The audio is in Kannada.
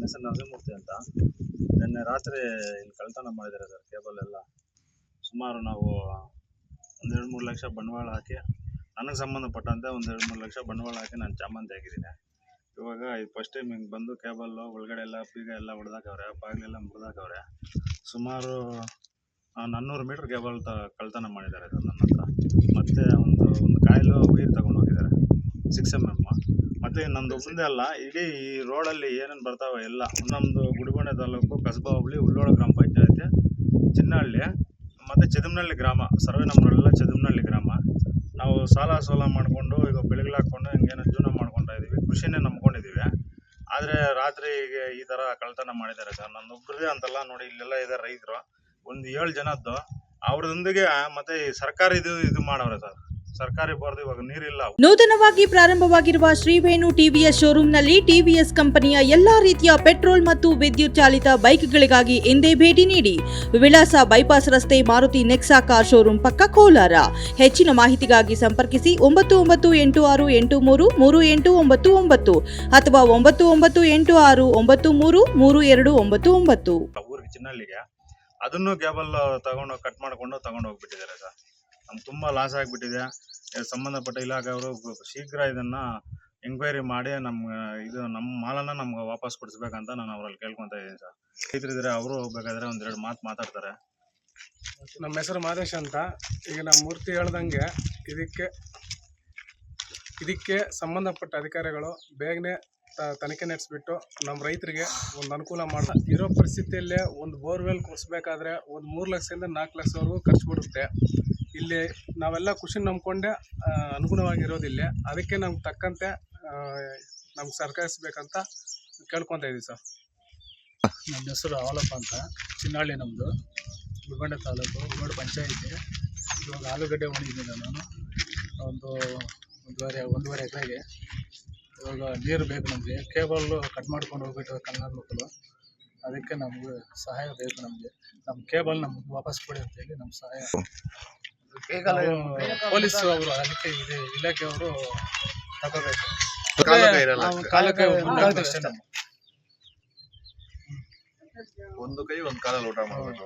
ನನ್ನ ಹೆಸರು ನರಸಿಂಹಮೂರ್ತಿ ಅಂತ. ನಿನ್ನೆ ರಾತ್ರಿ ಇಲ್ಲಿ ಕಳ್ತನ ಮಾಡಿದ್ದಾರೆ ಸರ್ ಕೇಬಲ್ ಎಲ್ಲ. ಸುಮಾರು ನಾವು ಒಂದೆರಡು ಮೂರು ಲಕ್ಷ ಬಂಡವಾಳ ಹಾಕಿ, ನನಗೆ ಸಂಬಂಧಪಟ್ಟಂತೆ ಒಂದು ಎರಡು ಮೂರು ಲಕ್ಷ ಬಂಡವಾಳ ಹಾಕಿ ನಾನು ಚಾಮಂತಿ ಹಾಕಿದ್ದೀನಿ. ಇವಾಗ ಇದು ಫಸ್ಟ್ ಟೈಮ್ ಹಿಂಗೆ ಬಂದು ಕೇಬಲ್ಲು ಒಳಗಡೆ ಎಲ್ಲ ಬೀಗ ಎಲ್ಲ ಹೊಡೆದಾಕವ್ರೆ ಬಾಗಿಲೆಲ್ಲ ಮುರಿದಾಕವ್ರೆ. ಸುಮಾರು ನಾನ್ನೂರು ಮೀಟ್ರ್ ಕೇಬಲ್ ತ ಕಳ್ತನ ಮಾಡಿದ್ದಾರೆ ಸರ್ ನನ್ನ ಹತ್ರ ಮತ್ತು ಒಂದು ಒಂದು ಕಾಯಿಲು ವೈರ್ ತಗೊಂಡು ಹೋಗಿದ್ದಾರೆ ಸಿಕ್ಸ್ ಎಂ ಎಂ ಮತ್ತು ನಂದು ಮುಂದೆ ಅಲ್ಲ ಇಡೀ ಈ ರೋಡಲ್ಲಿ ಏನೇನು ಬರ್ತಾವೆ ಎಲ್ಲ ನಮ್ಮದು ಗುಡಿಬಂಡೆ ತಾಲೂಕು ಕಸಬಾ ಹುಬ್ಳಿ ಉಳ್ಳೋಳ ಗ್ರಾಮ ಪಂಚಾಯತಿ ಚಿನ್ನಹಳ್ಳಿ ಮತ್ತು ಚದುಮ್ನಹಳ್ಳಿ ಗ್ರಾಮ ಸರ್ವೆ ನಂಬರೆಲ್ಲ ಚದುಮ್ನಹಳ್ಳಿ ಗ್ರಾಮ. ನಾವು ಸಾಲ ಸೋಲ ಮಾಡಿಕೊಂಡು ಈಗ ಬೆಳಗ್ಲು ಹಾಕ್ಕೊಂಡು ಹಿಂಗೇನೋ ಜೀವನ ಮಾಡ್ಕೊತಾ ಇದೀವಿ ಕೃಷಿನೇ ನಂಬ್ಕೊಂಡಿದ್ದೀವಿ ಆದರೆ ರಾತ್ರಿ ಈಗ ಈ ಥರ ಕಳ್ತನ ಮಾಡಿದ್ದಾರೆ ಸರ್. ನನ್ನೊಬ್ಬರದೇ ಅಂತಲ್ಲ ನೋಡಿ ಇಲ್ಲೆಲ್ಲ ಇದ್ದಾರೆ ರೈತರು. ಒಂದು ಏಳು ಜನದ್ದು ಅವ್ರದೊಂದಿಗೆ ಮತ್ತೆ ಈ ಸರ್ಕಾರಿ ಇದು ಇದು ಮಾಡವ್ರೆ ಸರ್. ಸರ್ಕಾರಿ ಬರ್ದು ಇವಾಗ ನೀರಿಲ್ಲ. ನೂತನವಾಗಿ ಪ್ರಾರಂಭವಾಗಿರುವ ಶ್ರೀವೇಣು ಟಿವಿಎಸ್ ಶೋರೂಮ್ನಲ್ಲಿ ಟಿವಿಎಸ್ ಕಂಪನಿಯ ಎಲ್ಲಾ ರೀತಿಯ ಪೆಟ್ರೋಲ್ ಮತ್ತು ವಿದ್ಯುತ್ ಚಾಲಿತ ಬೈಕ್ಗಳಿಗಾಗಿ ಎಂದೇ ಭೇಟಿ ನೀಡಿ. ವಿಳಾಸ ಬೈಪಾಸ್ ರಸ್ತೆ ಮಾರುತಿ ನೆಕ್ಸಾ ಕಾರ್ ಶೋರೂಮ್ ಪಕ್ಕ ಕೋಲಾರ. ಹೆಚ್ಚಿನ ಮಾಹಿತಿಗಾಗಿ ಸಂಪರ್ಕಿಸಿ ಒಂಬತ್ತು ಒಂಬತ್ತು ಎಂಟು ಆರು ಎಂಟು ಮೂರು ಮೂರು ಎಂಟು ಒಂಬತ್ತು ಒಂಬತ್ತು ಅಥವಾ ಒಂಬತ್ತು ಒಂಬತ್ತು ಎಂಟು ಆರು ಒಂಬತ್ತು ಮೂರು ಮೂರು ಎರಡು ಒಂಬತ್ತು ಒಂಬತ್ತು. ಅದನ್ನು ಕೇಬಲ್ ತಗೊಂಡು ಕಟ್ ಮಾಡಿಕೊಂಡು ತಗೊಂಡು ಹೋಗ್ಬಿಟ್ಟಿದ್ದಾರೆ ಸರ್. ನಮ್ಗೆ ತುಂಬ ಲಾಸ್ ಆಗಿಬಿಟ್ಟಿದೆ. ಸಂಬಂಧಪಟ್ಟ ಇಲಾಖೆಯವರು ಶೀಘ್ರ ಇದನ್ನ ಎಂಕ್ವೈರಿ ಮಾಡಿ ನಮ್ಮ ಇದು ನಮ್ಮ ಮಾಲನ್ನ ನಮ್ಗೆ ವಾಪಸ್ ಕೊಡಿಸ್ಬೇಕಂತ ನಾನು ಅವರಲ್ಲಿ ಕೇಳ್ಕೊತಾ ಇದ್ದೀನಿ ಸರ್. ರೈತರಿದ್ರೆ ಅವರು ಬೇಕಾದ್ರೆ ಒಂದೆರಡು ಮಾತು ಮಾತಾಡ್ತಾರೆ. ನಮ್ಮ ಹೆಸರು ಮಾದೇಶ್ ಅಂತ. ಈಗ ನಮ್ಮ ಮೂರ್ತಿ ಹೇಳ್ದಂಗೆ ಇದಕ್ಕೆ ಇದಕ್ಕೆ ಸಂಬಂಧಪಟ್ಟ ಅಧಿಕಾರಿಗಳು ಬೇಗನೆ ತನಿಖೆ ನಡೆಸಿಬಿಟ್ಟು ನಮ್ಮ ರೈತರಿಗೆ ಒಂದು ಅನುಕೂಲ ಮಾಡ್ದ ಇರೋ ಪರಿಸ್ಥಿತಿಯಲ್ಲೇ ಒಂದು ಬೋರ್ವೆಲ್ ಕೊಡಿಸ್ಬೇಕಾದ್ರೆ ಒಂದು ಮೂರು ಲಕ್ಷದಿಂದ ನಾಲ್ಕು ಲಕ್ಷವರೆಗೂ ಖರ್ಚು ಬರುತ್ತೆ ಇಲ್ಲಿ ನಾವೆಲ್ಲ ಖುಷಿ ನಂಬ್ಕೊಂಡೆ ಅನುಗುಣವಾಗಿರೋದಿಲ್ಲ. ಅದಕ್ಕೆ ನಮ್ಗೆ ತಕ್ಕಂತೆ ನಮ್ಗೆ ಸರ್ಕರಿಸ್ಬೇಕಂತ ಕೇಳ್ಕೊತಾ ಇದ್ದೀವಿ ಸರ್. ನನ್ನ ಹೆಸರು ಅವಲಪ್ಪ ಅಂತ. ಚಿನ್ನಹಳ್ಳಿ ನಮ್ಮದು ಗುಲ್ಬಂಡೆ ತಾಲೂಕು, ಗುಲ್ಬಂಡೆ ಪಂಚಾಯಿತಿ. ಇವಾಗ ಆಲೂಗಡ್ಡೆ ಒಣಗಿದ್ದೀನಿ ನಾನು. ಒಂದು ಒಂದೂವರೆ ಒಂದೂವರೆ ಎಕರೆಗೆ. ಇವಾಗ ನೀರು ಬೇಕು ನಮಗೆ. ಕೇಬಲ್ಲು ಕಟ್ ಮಾಡ್ಕೊಂಡು ಹೋಗ್ಬಿಟ್ಟು ಕನ್ನಡ ಮಕ್ಕಳು. ಅದಕ್ಕೆ ನಮಗೆ ಸಹಾಯ ಬೇಕು ನಮಗೆ. ನಮ್ಮ ಕೇಬಲ್ ನಮ್ಗೆ ವಾಪಸ್ ಕೊಡಿ ಅಂತೇಳಿ ನಮ್ಮ ಸಹಾಯ. ಪೊಲೀಸ್ ಅವರು ಅದಕ್ಕೆ ಇದೆ ಇಲಾಖೆಯವರು ತಗೋಬೇಕು. ಕಾಲಕ್ಕೆ ಒಂದು ಕೈ ಒಂದು ಕಾಲಲ್ಲಿ ಊಟ ಮಾಡಬೇಕು